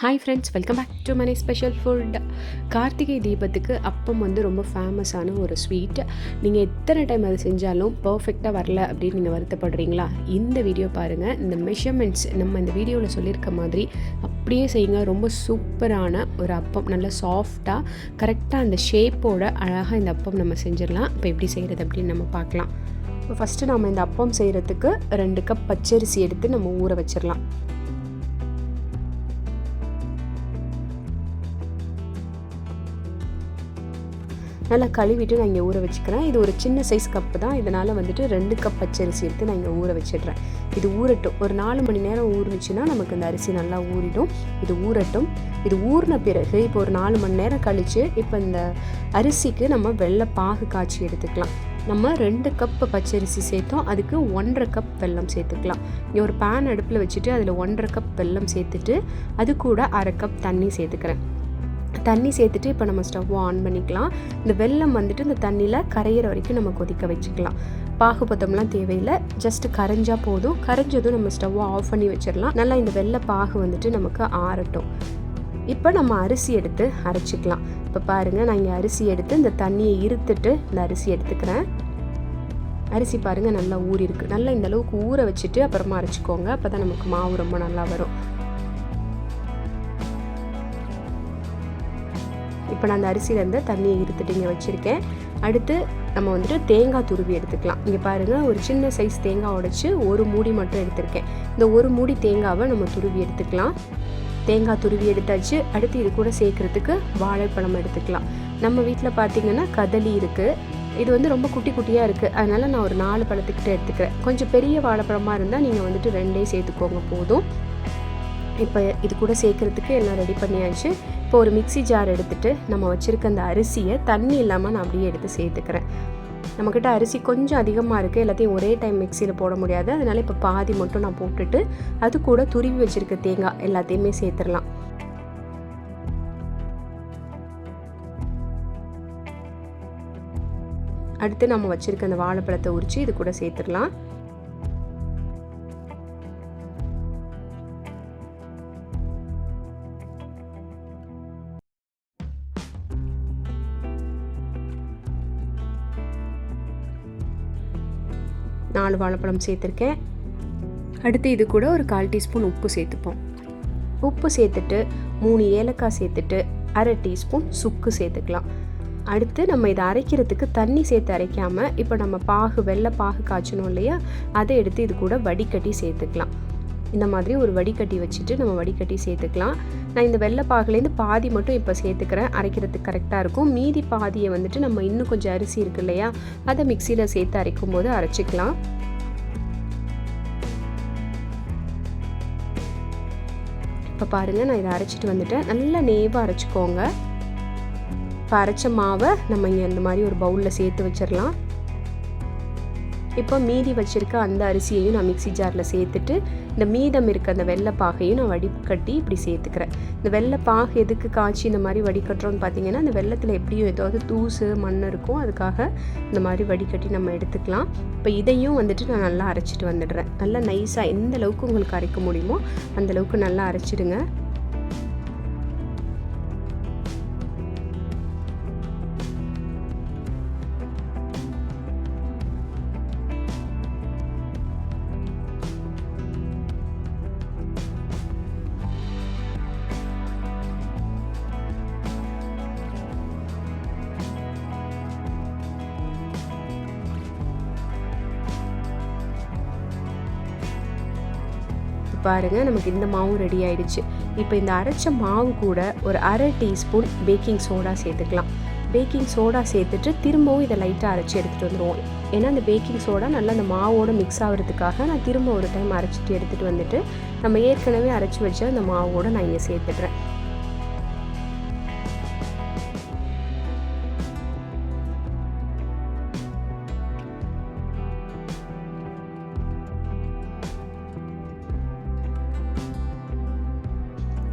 Hi friends welcome back to மனை special food Karthigai தீபத்துக்கு அப்பம் வந்து ரொம்ப ஃபேமஸான ஒரு ஸ்வீட் நீங்கள் எத்தனை டைம் அது செஞ்சாலும் பர்ஃபெக்டாக வரல அப்படின்னு நீங்கள் வருத்தப்படுறீங்களா? இந்த வீடியோ பாருங்கள் இந்த மெஷர்மெண்ட்ஸ் நம்ம இந்த வீடியோவில் சொல்லியிருக்க மாதிரி அப்படியே செய்யுங்க. ரொம்ப சூப்பரான ஒரு அப்பம். நல்ல சாஃப்டாக கரெக்டாக அந்த ஷேப்போட அழகாக இந்த அப்பம் நம்ம செஞ்சிடலாம். இப்போ எப்படி செய்கிறது அப்படின்னு நம்ம பார்க்கலாம். இப்போ ஃபஸ்ட்டு நம்ம இந்த அப்பம் செய்கிறதுக்கு ரெண்டு கப் பச்சரிசி எடுத்து நம்ம ஊற வச்சிடலாம். நல்லா கழுவிட்டு நான் இங்கே ஊற வச்சுக்கிறேன். இது ஒரு சின்ன சைஸ் கப்பு தான். இதனால் வந்துட்டு ரெண்டு கப் பச்சரிசி எடுத்து நான் இங்கே ஊற வச்சிடுறேன். இது ஊறட்டும். ஒரு நாலு மணி நேரம் ஊறுனுச்சுன்னா நமக்கு இந்த அரிசி நல்லா ஊறிடும். இது ஊறட்டும். இது ஊறின பிறகு இப்போ ஒரு நாலு மணி நேரம் கழித்து இப்போ இந்த அரிசிக்கு நம்ம வெள்ளை பாகு காய்ச்சி எடுத்துக்கலாம். நம்ம ரெண்டு கப் பச்சரிசி சேர்த்தோம். அதுக்கு ஒன்றரை கப் வெல்லம் சேர்த்துக்கலாம். இங்கே ஒரு பேன் அடுப்பில் வச்சுட்டு அதில் ஒன்றரை கப் வெல்லம் சேர்த்துட்டு அது கூட அரை கப் தண்ணி சேர்த்துக்கிறேன். தண்ணி சேர்த்துட்டு இப்போ நம்ம ஸ்டவ்வை ஆன் பண்ணிக்கலாம். இந்த வெல்லம் வந்துட்டு இந்த தண்ணியில் கரையிற வரைக்கும் நம்ம கொதிக்க வச்சுக்கலாம். பாகுபதம்லாம் தேவையில்லை. ஜஸ்ட் கரைஞ்சால் போதும். கரைஞ்சதும் நம்ம ஸ்டவ்வை ஆஃப் பண்ணி வச்சிடலாம் நல்லா இந்த வெள்ளை பாகு வந்துட்டு நமக்கு ஆறட்டும். இப்போ நம்ம அரிசி எடுத்து அரைச்சிக்கலாம். இப்போ பாருங்கள் நான் இங்கே அரிசி எடுத்து இந்த தண்ணியை இருத்துட்டு இந்த அரிசி எடுத்துக்கிறேன். அரிசி பாருங்கள் நல்லா ஊறி இருக்குது நல்லா இந்த அளவுக்கு ஊற வச்சுட்டு அப்புறமா அரைச்சிக்கோங்க. அப்போ தான் நமக்கு மாவு ரொம்ப நல்லா வரும். இப்போ நான் அந்த அரிசியிலேருந்து தண்ணியை இருத்துட்டு இங்கே வச்சுருக்கேன். அடுத்து நம்ம வந்துட்டு தேங்காய் துருவி எடுத்துக்கலாம். இங்கே பாருங்கள் ஒரு சின்ன சைஸ் தேங்காய் உடைச்சி ஒரு மூடி மட்டும் எடுத்திருக்கேன். இந்த ஒரு மூடி தேங்காவை நம்ம துருவி எடுத்துக்கலாம். தேங்காய் துருவி எடுத்தாச்சு. அடுத்து இது கூட சேர்க்குறதுக்கு வாழைப்பழம் எடுத்துக்கலாம். நம்ம வீட்டில் பார்த்திங்கன்னா கதலி இருக்குது இது வந்து ரொம்ப குட்டி குட்டியாக இருக்குது அதனால் நான் ஒரு நாலு பழத்துக்கிட்ட எடுத்துக்கிறேன். கொஞ்சம் பெரிய வாழைப்பழமாக இருந்தால் நீங்கள் வந்துட்டு ரெண்டே சேர்த்துக்கோங்க போதும். இப்போ இது கூட சேர்க்குறதுக்கு எல்லாம் ரெடி பண்ணியாச்சு. இப்போ ஒரு மிக்சி ஜார் எடுத்துகிட்டு நம்ம வச்சுருக்க அந்த அரிசியை தண்ணி இல்லாமல் நான் அப்படியே எடுத்து சேர்த்துக்கிறேன். நம்மக்கிட்ட அரிசி கொஞ்சம் அதிகமாக இருக்குது எல்லாத்தையும் ஒரே டைம் மிக்சியில் போட முடியாது. அதனால் இப்போ பாதி மட்டும் நான் போட்டுட்டு அது கூட துருவி வச்சுருக்க தேங்காய் எல்லாத்தையுமே சேர்த்துடலாம். அடுத்து நம்ம வச்சுருக்க அந்த வாழைப்பழத்தை உரித்து இது கூட சேர்த்துடலாம். நாலு வாழைப்பழம் சேர்த்துருக்கேன். அடுத்து இது கூட ஒரு கால் டீஸ்பூன் உப்பு சேர்த்துப்போம். உப்பு சேர்த்துட்டு மூணு ஏலக்காய் சேர்த்துட்டு அரை டீஸ்பூன் சுக்கு சேர்த்துக்கலாம். அடுத்து நம்ம இதை அரைக்கிறதுக்கு தண்ணி சேர்த்து அரைக்காமல் இப்போ நம்ம பாகு வெள்ளை பாகு காய்ச்சணும் இல்லையா? அதை எடுத்து இது கூட வடிகட்டி சேர்த்துக்கலாம். இந்த மாதிரி ஒரு வடிகட்டி வச்சுட்டு நம்ம வடிகட்டி சேர்த்துக்கலாம். நான் இந்த வெள்ளை பாகுலேருந்து பாதி மட்டும் இப்போ சேர்த்துக்கிறேன். அரைக்கிறதுக்கு கரெக்டாக இருக்கும். மீதி பாதியை வந்துட்டு நம்ம இன்னும் கொஞ்சம் அரிசி இருக்கு இல்லையா? அதை மிக்சியில் சேர்த்து அரைக்கும் போது அரைச்சிக்கலாம். இப்போ பாருங்கள் நான் இதை அரைச்சிட்டு வந்துட்டேன். நல்லா நேவாக அரைச்சிக்கோங்க. இப்போ அரைச்ச மாவை நம்ம இங்கே இந்த மாதிரி ஒரு பவுலில் சேர்த்து வச்சிடலாம் இப்போ மீதி வச்சுருக்க அந்த அரிசியையும் நான் மிக்சி ஜாரில் சேர்த்துட்டு இந்த மீதம் இருக்க அந்த வெள்ளைப்பாகையும் நான் வடிகட்டி இப்படி சேர்த்துக்கிறேன். இந்த வெள்ளைப்பாகு எதுக்கு காய்ச்சி இந்த மாதிரி வடிகட்டுறோன்னு பார்த்தீங்கன்னா அந்த வெள்ளத்தில் எப்படியும் ஏதாவது தூசு மண் இருக்கும். அதுக்காக இந்த மாதிரி வடிகட்டி நம்ம எடுத்துக்கலாம். இப்போ இதையும் வந்துட்டு நான் நல்லா அரைச்சிட்டு வந்துடுறேன். நல்லா நைஸாக எந்த அளவுக்கு உங்களுக்கு அரைக்க முடியுமோ அந்தளவுக்கு நல்லா அரைச்சிடுங்க. பாருங்கள் நமக்கு இந்த மாவும் ரெடி ஆயிடுச்சு. இப்போ இந்த அரைச்ச மாவு கூட ஒரு அரை டீஸ்பூன் பேக்கிங் சோடா சேர்த்துக்கலாம். பேக்கிங் சோடா சேர்த்துட்டு திரும்பவும் இதை லைட்டாக அரைச்சி எடுத்துகிட்டு வந்துடுவோம் ஏன்னா அந்த பேக்கிங் சோடா நல்லா அந்த மாவோட மிக்ஸ் ஆகிறதுக்காக நான் திரும்ப ஒரு டைம் அரைச்சிட்டு எடுத்துகிட்டு வந்துட்டு நம்ம ஏற்கனவே அரைச்சி வச்ச அந்த மாவோட நான் இங்கே சேர்த்துட்றேன்.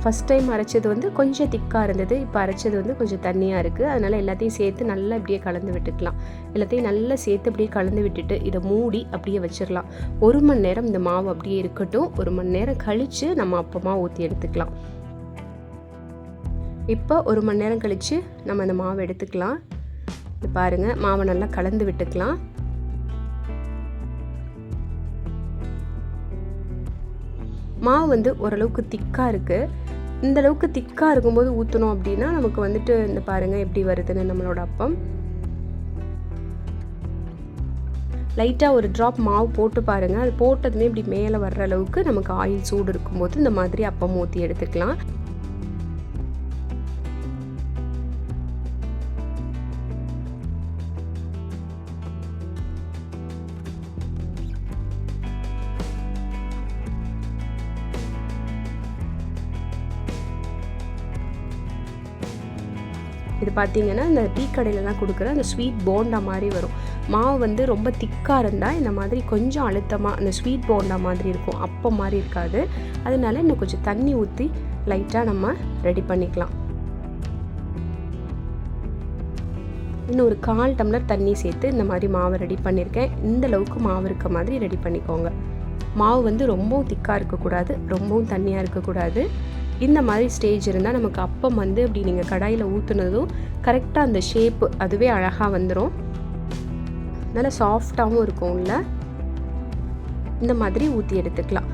ஃபஸ்ட் டைம் அரைச்சது வந்து கொஞ்சம் திக்காக இருந்தது. இப்போ அரைச்சது வந்து கொஞ்சம் தண்ணியாக இருக்குது அதனால் எல்லாத்தையும் சேர்த்து நல்லா இப்படியே கலந்து விட்டுக்கலாம். எல்லாத்தையும் நல்லா சேர்த்து அப்படியே கலந்து விட்டுட்டு இதை மூடி அப்படியே வச்சிடலாம். ஒரு மணி நேரம் இந்த மாவு அப்படியே இருக்கட்டும். ஒரு மணி நேரம் கழித்து நம்ம அப்பமாக ஊற்றி எடுத்துக்கலாம். இப்போ ஒரு மணி நேரம் கழித்து நம்ம அந்த மாவை எடுத்துக்கலாம். இது பாருங்கள் மாவை நல்லா கலந்து விட்டுக்கலாம். மாவு வந்து ஓரளவுக்கு திக்காக இருக்குது இந்த அளவுக்கு திக்காக இருக்கும்போது ஊற்றணும் அப்படின்னா நமக்கு வந்துட்டு இந்த பாருங்கள் எப்படி வருதுன்னு நம்மளோட அப்பம். லைட்டாக ஒரு ட்ராப் மாவு போட்டு பாருங்கள் அது போட்டதுமே இப்படி மேலே வர்ற அளவுக்கு நமக்கு ஆயில் சூடு இருக்கும்போது இந்த மாதிரி அப்பம் ஊற்றி எடுத்துக்கலாம். இது பார்த்தீங்கன்னா இந்த டீ கடையிலலாம் கொடுக்குற அந்த ஸ்வீட் போண்டா மாதிரி வரும். மாவு வந்து ரொம்ப திக்காக இருந்தால் இந்த மாதிரி கொஞ்சம் அழுத்தமாக அந்த ஸ்வீட் போண்டா மாதிரி இருக்கும். அப்போ மாதிரி இருக்காது. அதனால இன்னும் கொஞ்சம் தண்ணி ஊற்றி லைட்டாக நம்ம ரெடி பண்ணிக்கலாம். இன்னும் ஒரு கால் டம்ளர் தண்ணி சேர்த்து இந்த மாதிரி மாவை ரெடி பண்ணியிருக்கேன் இந்த அளவுக்கு மாவு இருக்க மாதிரி ரெடி பண்ணிக்கோங்க. மாவு வந்து ரொம்பவும் திக்காக இருக்கக்கூடாது ரொம்பவும் தண்ணியாக இருக்கக்கூடாது. இந்த மாதிரி ஸ்டேஜ் இருந்தால் நமக்கு அப்பம் வந்து அப்படி நீங்கள் கடாயில் ஊற்றுனதும் கரெக்டாக அந்த ஷேப்பு அதுவே அழகாக வந்துடும் நல்லா சாஃப்டாகவும் இருக்கும் இல்லை இந்த மாதிரி ஊற்றி எடுத்துக்கலாம்.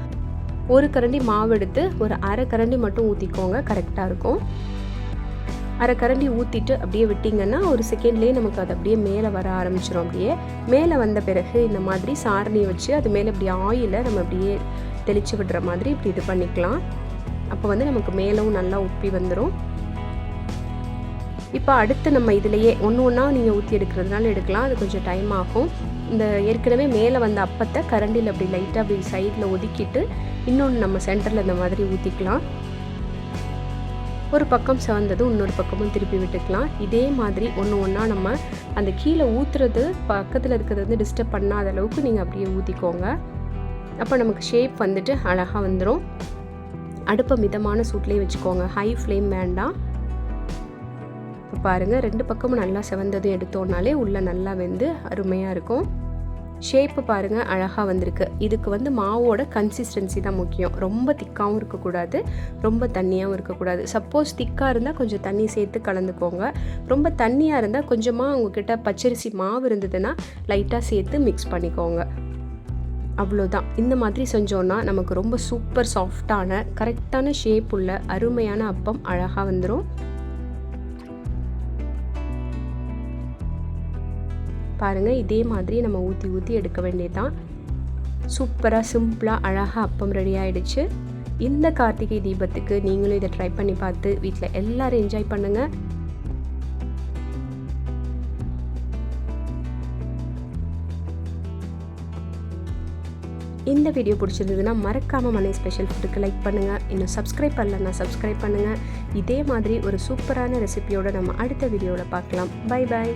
ஒரு கரண்டி மாவு எடுத்து ஒரு அரை கரண்டி மட்டும் ஊற்றிக்கோங்க கரெக்டாக இருக்கும். அரை கரண்டி ஊற்றிட்டு அப்படியே விட்டிங்கன்னா ஒரு செகண்ட்லேயே நமக்கு அது அப்படியே மேலே வர ஆரம்பிச்சிடும் அப்படியே. மேலே வந்த பிறகு இந்த மாதிரி சாரணி வச்சு அது மேலே இப்படி ஆயிலை நம்ம அப்படியே தெளித்து விடுற மாதிரி இப்படி இது பண்ணிக்கலாம். அப்போ வந்து நமக்கு மேலும் நல்லா உப்பி வந்துடும் இப்போ அடுத்து நம்ம இதிலையே ஒன்று ஒன்றா நீங்கள் ஊற்றி எடுக்கிறதுனால எடுக்கலாம். அது கொஞ்சம் டைம் ஆகும். இந்த ஏற்கனவே மேலே வந்த அப்பத்தை கரண்டியில் அப்படி லைட்டாக அப்படி சைடில் ஒதுக்கிட்டு இன்னொன்று நம்ம சென்டரில் இந்த மாதிரி ஊற்றிக்கலாம் ஒரு பக்கம் சவந்ததும் இன்னொரு பக்கமும் திருப்பி விட்டுக்கலாம். இதே மாதிரி ஒன்று ஒன்றா நம்ம அந்த கீழே ஊற்றுறது பக்கத்தில் இருக்கிறது வந்து டிஸ்டர்ப் பண்ணாத அளவுக்கு நீங்கள் அப்படியே ஊற்றிக்கோங்க அப்போ நமக்கு ஷேப் வந்துட்டு அழகாக வந்துடும் அடுப்பை மிதமான சூட்லேயே வச்சுக்கோங்க. ஹை ஃப்ளேம் வேண்டாம் இப்போ பாருங்கள் ரெண்டு பக்கமும் நல்லா செவந்ததும் எடுத்தோன்னாலே உள்ளே நல்லா வெந்து அருமையாக இருக்கும். ஷேப்பு பாருங்கள் அழகாக வந்திருக்கு. இதுக்கு வந்து மாவோட கன்சிஸ்டன்சி தான் முக்கியம். ரொம்ப திக்காகவும் இருக்கக்கூடாது ரொம்ப தண்ணியாகவும் இருக்கக்கூடாது. சப்போஸ் திக்காக இருந்தால் கொஞ்சம் தண்ணி சேர்த்து கலந்துக்கோங்க. ரொம்ப தண்ணியாக இருந்தால் கொஞ்சமாக உங்ககிட்ட பச்சரிசி மாவு இருந்ததுன்னா லைட்டாக சேர்த்து மிக்ஸ் பண்ணிக்கோங்க. அவ்வளோதான். இந்த மாதிரி செஞ்சோன்னா நமக்கு ரொம்ப சூப்பர் சாஃப்டான கரெக்டான ஷேப் உள்ள அருமையான அப்பம் அழகாக வந்துடும் பாருங்கள் இதே மாதிரி நம்ம ஊற்றி ஊற்றி எடுக்க வேண்டியதான் சூப்பராக சிம்பிளாக அழகாக அப்பம் ரெடி ஆகிடுச்சு இந்த கார்த்திகை தீபத்துக்கு நீங்களும் இதை ட்ரை பண்ணி பார்த்து வீட்டில் எல்லோரும் என்ஜாய் பண்ணுங்கள் இந்த வீடியோ பிடிச்சிருந்ததுன்னா மறக்காமல் மனை ஸ்பெஷல் ஃபுட்டுக்கு லைக் பண்ணுங்கள் இன்னும் சப்ஸ்கிரைப் பண்ணலன்னா சப்ஸ்கிரைப் பண்ணுங்கள் இதே மாதிரி ஒரு சூப்பரான ரெசிபியோடு நம்ம அடுத்த வீடியோவில் பார்க்கலாம். Bye bye